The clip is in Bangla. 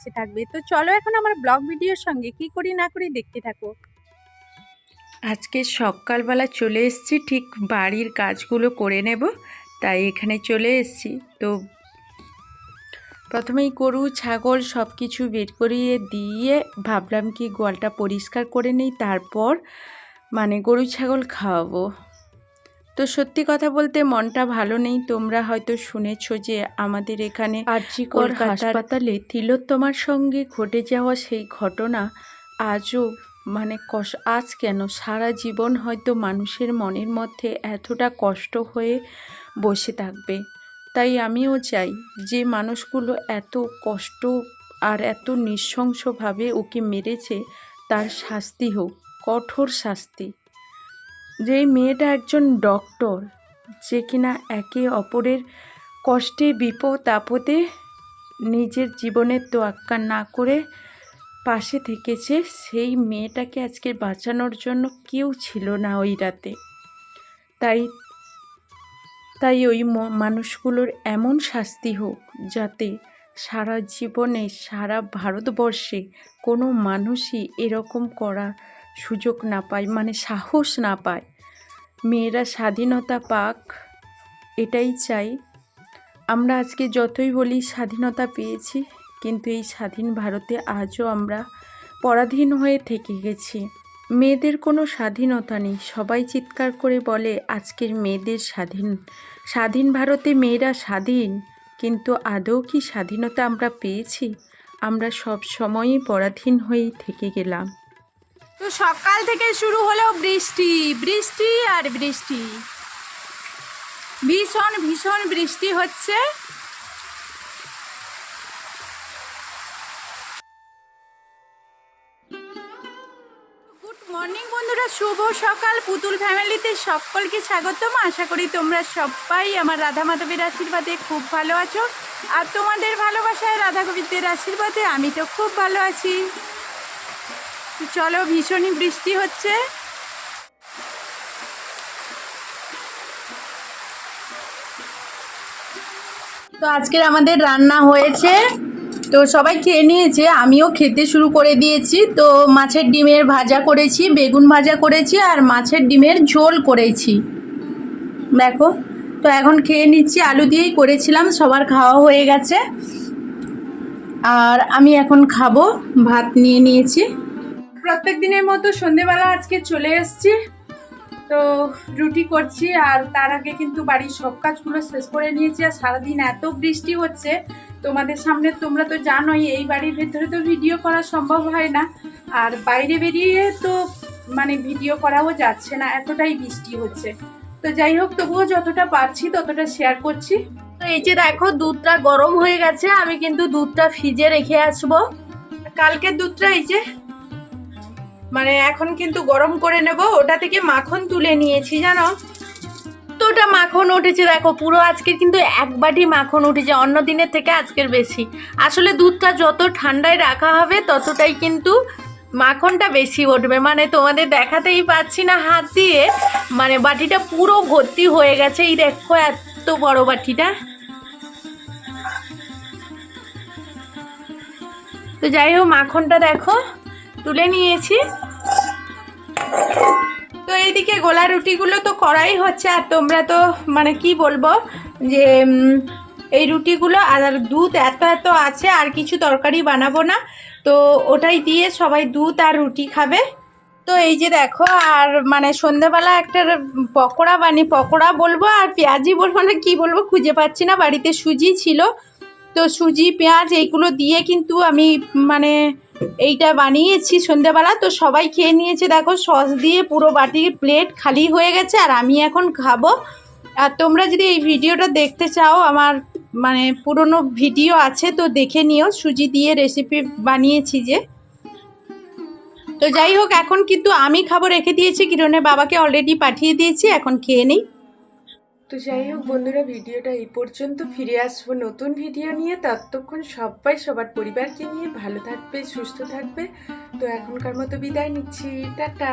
ইচ্ছে থাকবে। তো চলো এখন আমার ব্লগ ভিডিওর সঙ্গে কি করি না করি দেখতে থাকো। আজকে সকালবেলা চলে এসেছি, ঠিক বাড়ির কাজগুলো করে নেব, তাই এখানে চলে এসেছি। তো প্রথমেই গরু, ছাগল সব কিছু বের করিয়ে দিয়ে ভাবলাম কি গোয়ালটা পরিষ্কার করে নিই, তারপর মানে গরু, ছাগল খাওয়াবো। তো সত্যি কথা বলতে মনটা ভালো নেই। তোমরা হয়তো শুনেছো যে আমাদের এখানে আরজিকর হাসপাতালে তিলোত্তমার সঙ্গে ঘটে যাওয়া সেই ঘটনা আজও মানে কষ আজ কেন? সারা জীবন হয়তো মানুষের মনের মধ্যে এতটা কষ্ট হয়ে বসে থাকবে। তাই আমিও চাই যে মানুষগুলো এত কষ্ট আর এত নৃশংসভাবে ওকে মেরেছে তার শাস্তি হোক কঠোর শাস্তি। যে মেয়েটা একজন ডক্টর যে কিনা একে অপরের কষ্টে, বিপদ, আপদে নিজের জীবনের তোয়াক্কা না করে পাশে থেকেছে, সেই মেয়েটাকে আজকে বাঁচানোর জন্য কেউ ছিল না ওই রাতে। তাই তাই ওই মানুষগুলোর এমন শাস্তি হোক যাতে সারা জীবনে, সারা ভারতবর্ষে কোনো মানুষই এরকম করা সুযোগ না পায় মানে সাহস না পায়। মেয়েরা স্বাধীনতা পাক, এটাই চাই। আমরা আজকে যতই বলি স্বাধীনতা পেয়েছি, কিন্তু এই স্বাধীন ভারতে আজও আমরা পরাধীন হয়ে থেকে গেছি। মেয়েদের কোনো স্বাধীনতা নেই। সবাই চিৎকার করে বলে, আজকের মেয়েদের স্বাধীন। স্বাধীন ভারতে মেয়েরা স্বাধীন, কিন্তু আদৌ কি স্বাধীনতা আমরা পেয়েছি? আমরা সব সময়ই পরাধীন হয়েই থেকে গেলাম। তো সকাল থেকে শুরু হলো বৃষ্টি বৃষ্টি আর বৃষ্টি। ভীষণ ভীষণ বৃষ্টি হচ্ছে। মর্নিং বন্ধুরা, শুভ সকাল। পুতুল ফ্যামিলিতে সকলকে স্বাগতম। আশা করি তোমরা সবাই আমার রাধা মাধবের আশীর্বাদে খুব ভালো আছো। আর তোমাদের ভালোবাসায় রাধা গোবিন্দের আশীর্বাদে আমি তো খুব ভালো আছি। তো চলো ভীষণই বৃষ্টি হচ্ছে। তো আজকের আমাদের রান্না হয়েছে। তো সবাই খেয়ে নিয়েছে, আমিও খেতে শুরু করে দিয়েছি। তো মাছের ডিমের ভাজা করেছি, বেগুন ভাজা করেছি আর মাছের ডিমের ঝোল করেছি। দেখো, তো এখন খেয়ে নিচ্ছি, আলু দিয়েই করেছিলাম, সবার খাওয়া হয়ে গেছে। আর আমি এখন খাব, ভাত নিয়ে নিয়েছি। প্রত্যেক দিনের মতো সন্ধেবেলা আজকে চলে এসেছি। তো রুটি করছি আর তার আগে কিন্তু বাড়ির সব কাজগুলো শেষ করে নিয়েছি আর সারাদিন এত বৃষ্টি হচ্ছে। তোমাদের সামনে তোমরা তো জানোই, এই বাড়ির ভেতরে তো ভিডিও করা সম্ভব হয় না। আর বাইরে বেরিয়ে তো মানে ভিডিও করাও যাচ্ছে না, এতটাই বৃষ্টি হচ্ছে। তো যাই হোক, তবুও যতটা পারছি ততটা শেয়ার করছি। তো এই যে দেখো, দুধটা গরম হয়ে গেছে, আমি কিন্তু দুধটা ফ্রিজে রেখে আসব। কালকের দুধটা এই যে মানে এখন কিন্তু গরম করে নেব, ওটা থেকে মাখন তুলে নিয়েছি, জানো? তো ওটা মাখন উঠেছে, দেখো, পুরো আজকের কিন্তু এক বাটি মাখন উঠেছে, অন্য দিনের থেকে আজকের বেশি। আসলে দুধটা যত ঠান্ডায় রাখা হবে, ততটাই কিন্তু মাখনটা বেশি উঠবে। মানে তোমাদের দেখাতেই পাচ্ছি না হাত দিয়ে মানে বাটিটা পুরো ভর্তি হয়ে গেছে। এই দেখো এত বড় বাটিটা। তো যাই হোক, মাখনটা দেখো। তুলে নিয়েছি। তো এইদিকে গোলা রুটিগুলো তো করাই হচ্ছে, আর তোমরা তো মানে কি বলব, যে এই রুটিগুলো, আর দুধ এত এত আছে, আর কিছু তরকারি বানাবো না। তো ওটাই দিয়ে সবাই দুধ আর রুটি খাবে। তো এই যে দেখো, আর মানে সন্ধেবেলা একটা পকোড়া বানি পকোড়া বলব আর পেঁয়াজি বলব না, কি বলব খুঁজে পাচ্ছি না, বাড়িতে সুজি ছিল। তো সুজি, পেঁয়াজ এইগুলো দিয়ে কিন্তু আমি মানে এইটা বানিয়েছি সন্ধ্যাবেলা। তো সবাই খেয়ে নিয়েছে। দেখো, সস দিয়ে পুরো বাটির প্লেট খালি হয়ে গেছে আর আমি এখন খাব। আর তোমরা যদি এই ভিডিওটা দেখতে চাও, আমার মানে পুরনো ভিডিও আছে, তো দেখে নিও। সুজি দিয়ে রেসিপি বানিয়েছি যে। তো যাই হোক, এখন কিন্তু আমি খাব, রেখে দিয়েছি। কিরণের বাবাকে অলরেডি পাঠিয়ে দিয়েছি, এখন খেয়ে নিই। তো যাই হোক, বন্ধুরা, ভিডিওটা এই পর্যন্ত। ফিরে আসব নতুন ভিডিও নিয়ে। ততক্ষণ সবাই, সবার পরিবারকে নিয়ে ভালো থাকবে, সুস্থ থাকবে। তো এখনকার মতো বিদায় নিচ্ছি। টাটা।